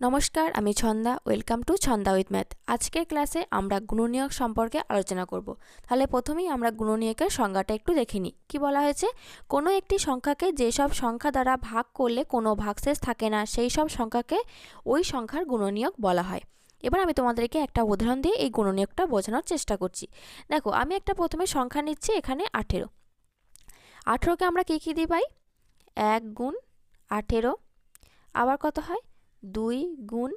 নমস্কার, আমি Chhanda. Welcome to Chhanda with math. আজকের ক্লাসে আমরা গুণনীয়ক সম্পর্কে আলোচনা করব। তাহলে প্রথমেই আমরা গুণনীয়কের সংজ্ঞাটা একটু দেখে নিই। কী বলা হয়েছে? কোনো একটি সংখ্যাকে যেসব সংখ্যা দ্বারা ভাগ করলে কোনো ভাগশেষ থাকে না, সেই সব সংখ্যাকে ওই সংখ্যার গুণনীয়ক বলা হয়। এবার আমি তোমাদেরকে একটা উদাহরণ দিয়ে এই গুণনীয়কটা বোঝানোর চেষ্টা করছি। দেখো, আমি একটা প্রথমে সংখ্যা নিচ্ছি এখানে আঠেরো। আঠেরোকে আমরা কী কী দিই পাই এক গুণ আঠেরো। আবার কত হয়? দুই গুণ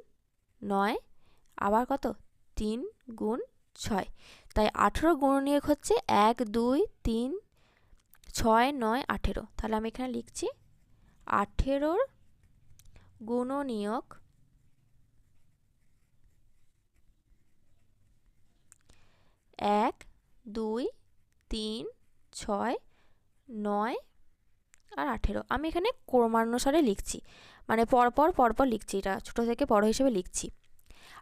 নয়, আবার কত? তিন গুণ ছয়। তাই আঠেরো গুণনীয়ক হচ্ছে এক, দুই, তিন, ছয়, নয়, আঠেরো। তাহলে আমি এখানে লিখছি আঠেরোর গুণনীয়ক এক, দুই, তিন, ছয়, নয় আর আঠেরো। আমি এখানে ক্রমানুসারে লিখছি। মানে পরপর পরপর লিখছি। এটা ছোটো থেকে বড় হিসেবে লিখছি।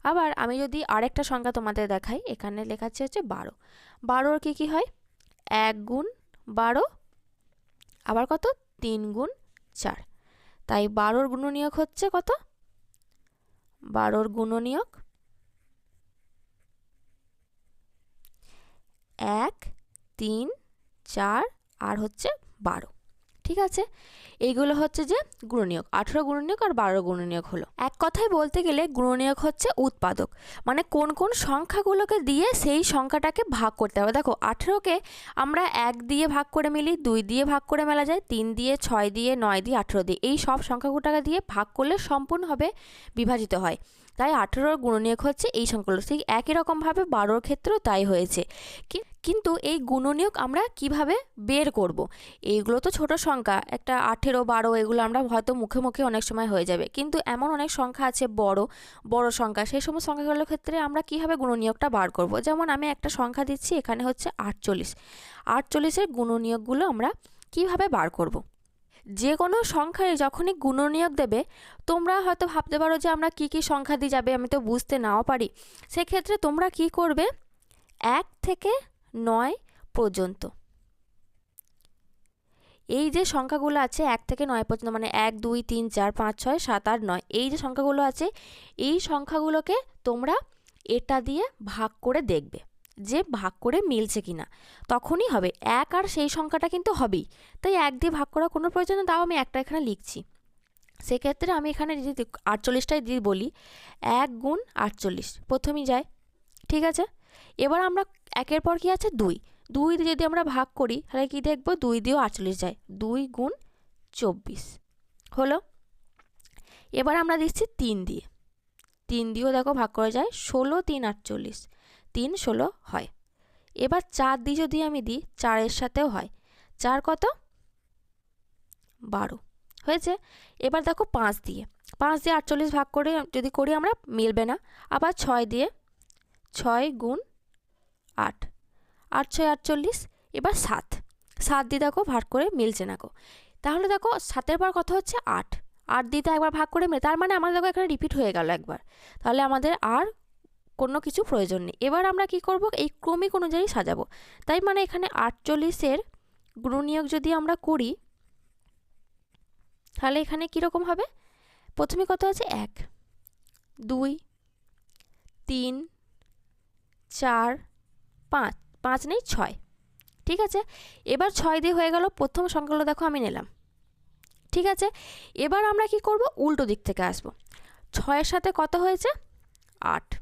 আবার আমি যদি আরেকটা সংখ্যা তোমাদের দেখাই, এখানে লেখাচ্ছে হচ্ছে বারো। বারোর কী কী হয়? এক গুণ বারো, আবার কত? তিন গুণ চার। তাই বারোর গুণনীয়ক হচ্ছে কত? বারোর গুণনীয়ক এক, তিন, চার, আর হচ্ছে বারো। ঠিক আছে? এইগুলো হচ্ছে যে গুণনীয়ক আঠেরো গুণনীয়ক আর বারো গুণনীয়ক হলো। এক কথায় বলতে গেলে গুণনীয়ক হচ্ছে উৎপাদক। মানে কোন কোন সংখ্যাগুলোকে দিয়ে সেই সংখ্যাটাকে ভাগ করতে হবে। দেখো, আঠেরোকে আমরা এক দিয়ে ভাগ করে মিলি, দুই দিয়ে ভাগ করে মেলা যায়, তিন দিয়ে, ছয় দিয়ে, নয় দিয়ে, আঠেরো দিয়ে। এই সব সংখ্যাগুলোটাকে দিয়ে ভাগ করলে সম্পূর্ণভাবে বিভাজিত হয়। তাই আঠেরোর গুণনীয়ক হচ্ছে এই সংখ্যাগুলো ঠিক একই রকমভাবে বারোর ক্ষেত্রেও তাই হয়েছে কিন্তু এই গুণনীয়ক আমরা কীভাবে বের করব। এইগুলো তো ছোট সংখ্যা একটা আঠেরো, বারো, এগুলো আমরা হয়তো মুখে মুখে অনেক সময় হয়ে যাবে কিন্তু এমন অনেক সংখ্যা আছে, বড় বড় সংখ্যা সেই সমস্ত সংখ্যাগুলোর ক্ষেত্রে আমরা কীভাবে গুণনীয়কটা বার করব। যেমন আমি একটা সংখ্যা দিচ্ছি, এখানে হচ্ছে আটচল্লিশ আটচল্লিশের গুণনীয়কগুলো আমরা কীভাবে বার করব। যে কোনো সংখ্যায় যখনই গুণনীয়ক দেবে, তোমরা হয়তো ভাবতে পারো যে আমরা কি কি সংখ্যা দিয়ে যাবে আমি তো বুঝতে নাও পারি। সেক্ষেত্রে তোমরা কি করবে? এক থেকে নয় পর্যন্ত। এই যে সংখ্যাগুলো আছে এক থেকে নয় পর্যন্ত মানে এক, দুই, তিন, চার, পাঁচ, ছয়, সাত, আট, নয়, এই যে সংখ্যাগুলো আছে, এই সংখ্যাগুলোকে তোমরা এটা দিয়ে ভাগ করে দেখবে। যে ভাগ করে মিলছে কিনা। তখনই হবে। এক আর সেই সংখ্যাটা কিন্তু হবেই। তাই এক দিয়ে ভাগ করা কোনো প্রয়োজন তাও আমি একটা এখানে লিখছি। সেক্ষেত্রে আমি এখানে যদি আটচল্লিশটাই দিয়ে বলি, এক গুণ আটচল্লিশ। প্রথমেই যায়। ঠিক আছে? এবার আমরা একের পর কি আছে? দুই। দুই দিয়ে যদি আমরা ভাগ করি, তাহলে কি দেখব? দুই দিয়েও আটচল্লিশ যায়। দুই গুণ চব্বিশ। হলো? এবার আমরা দিচ্ছি তিন দিয়ে। তিন দিয়েও দেখো ভাগ করা যায়। ষোলো, তিন, আটচল্লিশ। তিন ষোলো হয়। এবার চার দিয়ে যদি আমি দিই, চারের সাথেও হয়। চার কত? বারো। হয়েছে? এবার দেখো পাঁচ দিয়ে। পাঁচ দিয়ে আটচল্লিশ ভাগ করে যদি করি আমরা, মিলবে না। আবার ছয় দিয়ে, ছয় গুণ আট। আট, ছয়, আটচল্লিশ, এবার সাত। সাত দিয়ে দেখো ভাগ করে মিলছে না গো। তাহলে দেখো সাতের পর কথা হচ্ছে? আট। আট দিতে একবার ভাগ করে মিলে তার মানে আমাদের দেখো এখানে রিপিট হয়ে গেল একবার। তাহলে আমাদের আর কোনো কিছু প্রয়োজন নেই। এবার আমরা কি করব? এই ক্রমিক অনুযায়ী সাজাবো। তাই মানে এখানে আটচল্লিশের গুণনীয়ক যদি আমরা করি, তাহলে এখানে কীরকম হবে? প্রথমে কত আছে? এক, দুই, তিন, চার, পাঁচ পাঁচ নেই, ছয়। ঠিক আছে? এবার ছয় দিয়ে হয়ে গেল, প্রথম সংখ্যাগুলো দেখো আমি নিলাম। ঠিক আছে? এবার আমরা কি করব? উল্টো দিক থেকে আসব। ছয়ের সাথে কত হয়েছে? আট।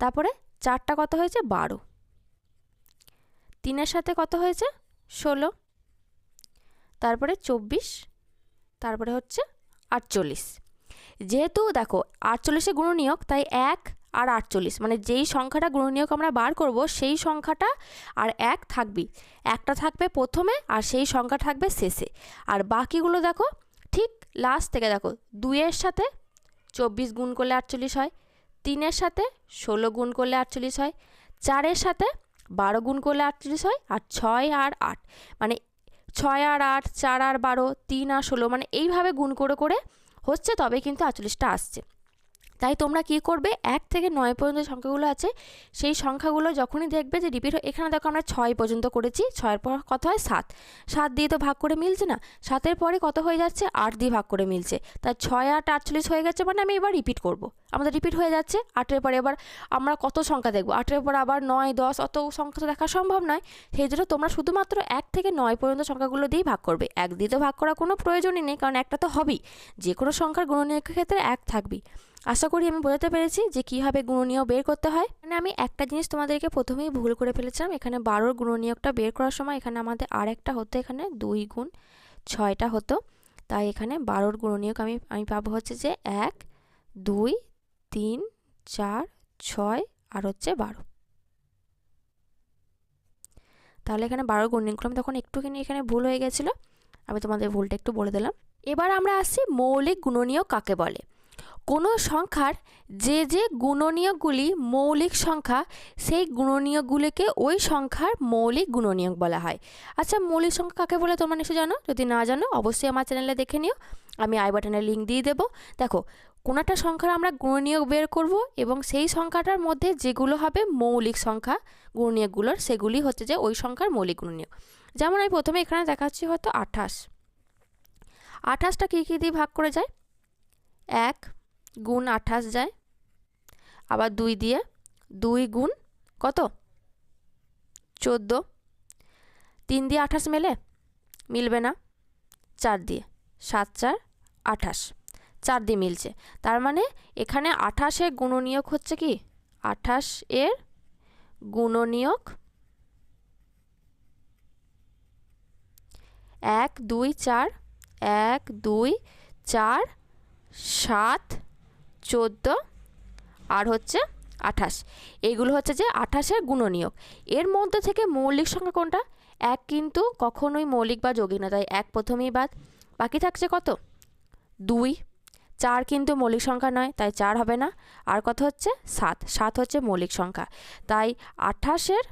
তারপরে চারটা কত হয়েছে? বারো। তিনের সাথে কত হয়েছে? ষোলো। তারপরে চব্বিশ। তারপরে হচ্ছে আটচল্লিশ। যেহেতু দেখো আটচল্লিশে গুণনীয়ক, তাই এক আর আটচল্লিশ মানে যেই সংখ্যাটা গুণনীয়ক আমরা বার করব, সেই সংখ্যাটা আর এক থাকবি একটা থাকবে প্রথমে আর সেই সংখ্যা থাকবে শেষে। আর বাকিগুলো দেখো, ঠিক লাস্ট থেকে দেখো, দুইয়ের সাথে চব্বিশ গুণ করলে আটচল্লিশ হয়। তিনের সাথে ষোলো গুণ করলে আটচল্লিশ হয়, চারের সাথে বারো গুণ করলে আটচল্লিশ হয়, আর ছয় আর আট মানে ছয় আর আট, চার আর বারো, তিন আর ষোলো মানে এইভাবে গুণ করে করে হচ্ছে, তবে কিন্তু আটচল্লিশটা আসছে। তাই তোমরা কি করবে? এক থেকে নয় পর্যন্ত সংখ্যাগুলো আছে, সেই সংখ্যাগুলো যখনই দেখবে যে রিপিট এখানে দেখো আমরা ছয় পর্যন্ত করেছি, ছয়ের পর কত হয়? সাত। সাত দিয়ে তো ভাগ করে মিলছে না। সাতের পরে কত হয়ে যাচ্ছে? আট দিয়ে ভাগ করে মিলছে। তাই ছয়, আট, আটচল্লিশ হয়ে গেছে মানে আমি এবার রিপিট করব। আমাদের রিপিট হয়ে যাচ্ছে। আটের পরে এবার আমরা কত সংখ্যা দেখব? আটের পর আবার নয়, দশ, অত সংখ্যা তো দেখা সম্ভব নয়। সেই জন্য তোমরা শুধুমাত্র এক থেকে নয় পর্যন্ত সংখ্যাগুলো দিয়েই ভাগ করবে। এক দিয়ে তো ভাগ করার কোনো প্রয়োজনই নেই, কারণ একটা তো হবেই। যে কোনো সংখ্যার গুণনীয়কের ক্ষেত্রে এক থাকবেই। আশা করি আমি বোঝাতে পেরেছি যে কীভাবে গুণনীয় বের করতে হয়। মানে আমি একটা জিনিস তোমাদেরকে প্রথমেই ভুল করে ফেলেছিলাম। এখানে বারোর গুণনীয়কটা বের করার সময় এখানে আমাদের আর একটা হতো, এখানে দুই গুণ ছয়টা হতো। তাই এখানে বারোর গুণনীয়ক আমি আমি পাবো হচ্ছে যে এক, দুই, তিন, চার, ছয় আর হচ্ছে বারো। তাহলে এখানে বারোর গুণনীয়ক করলাম। তখন একটুখানি এখানে ভুল হয়ে গেছিল। আমি তোমাদের ভুলটা একটু বলে দিলাম। এবার আমরা আসছি মৌলিক গুণনীয় কাকে বলে? কোনো সংখ্যার যে যে গুণনীয়কগুলি মৌলিক সংখ্যা, সেই গুণনীয়কগুলিকে ওই সংখ্যার মৌলিক গুণনীয়ক বলা হয়। আচ্ছা মৌলিক সংখ্যা কাকে বলে তোমরা নিশ্চয় জানো? যদি না জানো, অবশ্যই আমার চ্যানেলে দেখে নিও। আমি আই বাটনের লিঙ্ক দিয়ে দেবো। দেখো, কোনো একটা সংখ্যার আমরা গুণনীয়ক বের করব এবং সেই সংখ্যাটার মধ্যে যেগুলো হবে মৌলিক সংখ্যা গুণনীয়কগুলোর, সেগুলি হচ্ছে যে ওই সংখ্যার মৌলিক গুণনীয়ক। যেমন আমি প্রথমে এখানে দেখাচ্ছি হয়তো আঠাশ। আঠাশটা কী কী দিয়ে ভাগ করে যায়? এক গুণ আঠাশ যায়, আবার দুই দিয়ে দুই গুণ কত? চোদ্দ। তিন দিয়ে আঠাশ মেলে? মিলবে না। চার দিয়ে। সাত, চার, আঠাশ। চার দিয়ে মিলছে। তার মানে এখানে আঠাশের গুণনীয়ক হচ্ছে কি? আঠাশ এর গুণনীয়ক এক, দুই, চার, এক, দুই, চার, সাত চোদ্দ আর হচ্ছে আঠাশ। এগুলো হচ্ছে যে আঠাশের গুণনীয়ক। এর মধ্যে থেকে মৌলিক সংখ্যা কোনটা? এক কিন্তু কখনোই মৌলিক বা যৌগিক না, তাই এক প্রথমেই বাদ। বাকি থাকছে কত? দুই। চার কিন্তু মৌলিক সংখ্যা নয়, তাই চার হবে না। আর কত হচ্ছে? সাত। সাত হচ্ছে মৌলিক সংখ্যা। তাই আঠাশের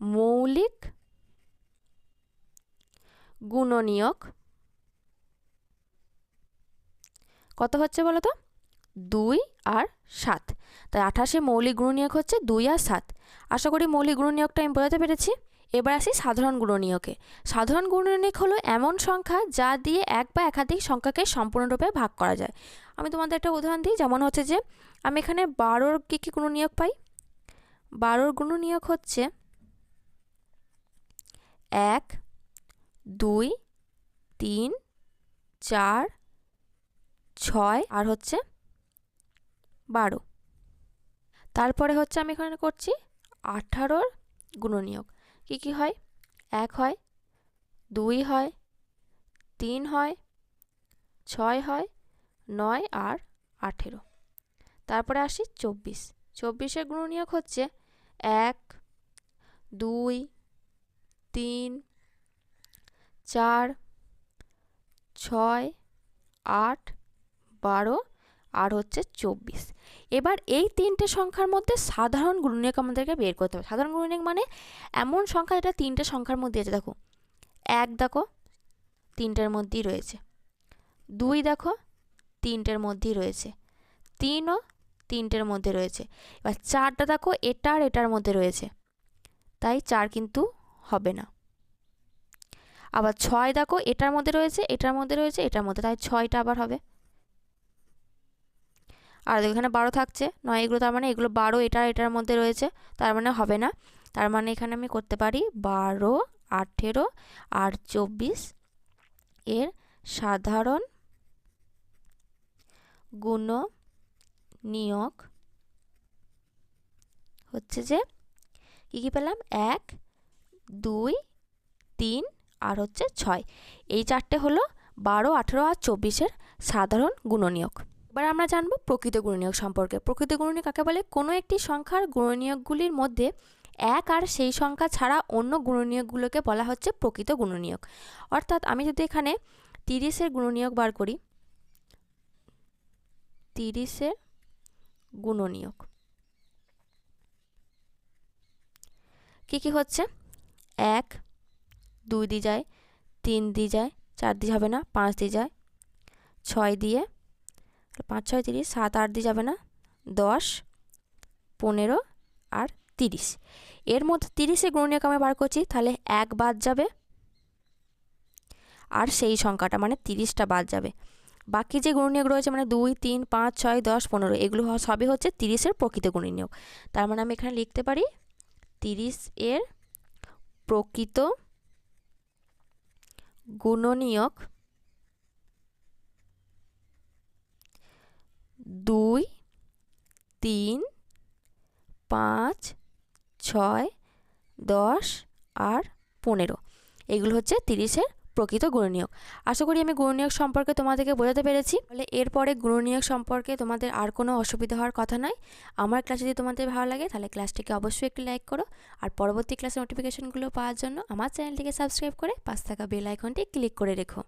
মৌলিক গুণনীয়ক কত হচ্ছে বলো তো? দুই আর সাত। তাই আঠাশে মৌলিক গুণনীয়ক হচ্ছে দুই আর সাত। আশা করি মৌলিক গুণনীয়কটা আমি বোঝাতে পেরেছি। এবার আসি সাধারণ গুণনীয়কে সাধারণ গুণনীয়ক হলো এমন সংখ্যা যা দিয়ে এক বা একাধিক সংখ্যাকে সম্পূর্ণরূপে ভাগ করা যায়। আমি তোমাদের একটা উদাহরণ দিই, যেমন হচ্ছে যে, আমি এখানে বারোর কী কী গুণনীয়ক পাই? বারোর গুণনীয়ক হচ্ছে এক, দুই, তিন, চার ছয় আর হচ্ছে বারো। তারপরে হচ্ছে আমি এখানে করছি আঠারোর গুণনীয়ক। কী কী হয়? এক হয়, দুই হয়, তিন হয়, ছয় হয়, নয় আর আঠেরো। তারপরে আসি চব্বিশ। চব্বিশের গুণনীয়ক হচ্ছে এক, দুই, তিন, চার, ছয়, আট বারো আর হচ্ছে চব্বিশ। এবার এই তিনটে সংখ্যার মধ্যে সাধারণ গুণনীয়ক আমাদেরকে বের করতে হবে। সাধারণ গুণনীয়ক মানে এমন সংখ্যা যেটা তিনটে সংখ্যার মধ্যে আছে। দেখো, এক দেখো, তিনটের মধ্যেই রয়েছে। দুই দেখো, তিনটের মধ্যেই রয়েছে। তিনও তিনটের মধ্যে রয়েছে। এবার চারটা দেখো, এটা আর এটার মধ্যে রয়েছে। তাই চার কিন্তু হবে না। আবার ছয় দেখো, এটার মধ্যে রয়েছে, এটার মধ্যে রয়েছে, এটার মধ্যে, তাই ছয়টা আবার হবে। আর এখানে বারো থাকছে। নয় এগুলো তার মানে এগুলো বারো এটা এটার মধ্যে রয়েছে। তার মানে হবে না। তার মানে এখানে আমি করতে পারি বারো, আঠেরো আর চব্বিশ এর সাধারণ গুণ নিয়োগ হচ্ছে যে কী কী পেলাম? এক, দুই, তিন আর হচ্ছে ছয়। এই চারটে হলো বারো, আঠেরো আর চব্বিশের সাধারণ গুণনীয়ক এবার আমরা জানব প্রকৃত গুণনীয়ক সম্পর্কে। প্রকৃত গুণনীয়ক কাকে বলে? কোনো একটি সংখ্যার গুণনীয়কগুলির মধ্যে এক আর সেই সংখ্যা ছাড়া অন্য গুণনীয়কগুলোকে বলা হচ্ছে প্রকৃত গুণনীয়ক। অর্থাৎ আমি যদি এখানে তিরিশের গুণনীয়ক বার করি, তিরিশের গুণনীয়ক। কী কী হচ্ছে? এক, দুই দিয়ে যায়, তিন দিয়ে যায়, চার দিয়ে হবে না, পাঁচ দিয়ে যায়, ছয় দিয়ে পাঁচ ছয় তিরিশ, সাত, আট দিয়ে যাবে না। দশ, পনেরো আর তিরিশ। এর মধ্যে তিরিশে গুণনীয়ক আমি বার করছি, তাহলে এক বাদ যাবে। আর সেই সংখ্যাটা মানে তিরিশটা বাদ যাবে। বাকি যে গুণনীয়ক রয়েছে মানে দুই, তিন, পাঁচ, ছয়, দশ, পনেরো, এগুলো সবই হচ্ছে তিরিশের প্রকৃত গুণনীয়ক। তার মানে আমি এখানে লিখতে পারি, তিরিশ এর প্রকৃত গুণনীয়ক দুই, তিন, পাঁচ, ছয়, দশ আর পনেরো। এগুলো হচ্ছে তিরিশের প্রকৃত গুণনীয়ক। আশা করি আমি গুণনীয়ক সম্পর্কে তোমাদেরকে বোঝাতে পেরেছি। তাহলে এরপরে গুণনীয়ক সম্পর্কে তোমাদের আর কোনো অসুবিধা হওয়ার কথা নয়। আমার ক্লাস যদি তোমাদের ভালো লাগে, তাহলে ক্লাসটিকে অবশ্যই একটি লাইক করো। আর পরবর্তী ক্লাসের নোটিফিকেশনগুলো পাওয়ার জন্য আমার চ্যানেলটিকে সাবস্ক্রাইব করে পাশ থাকা বেল আইকনটি ক্লিক করে রেখো।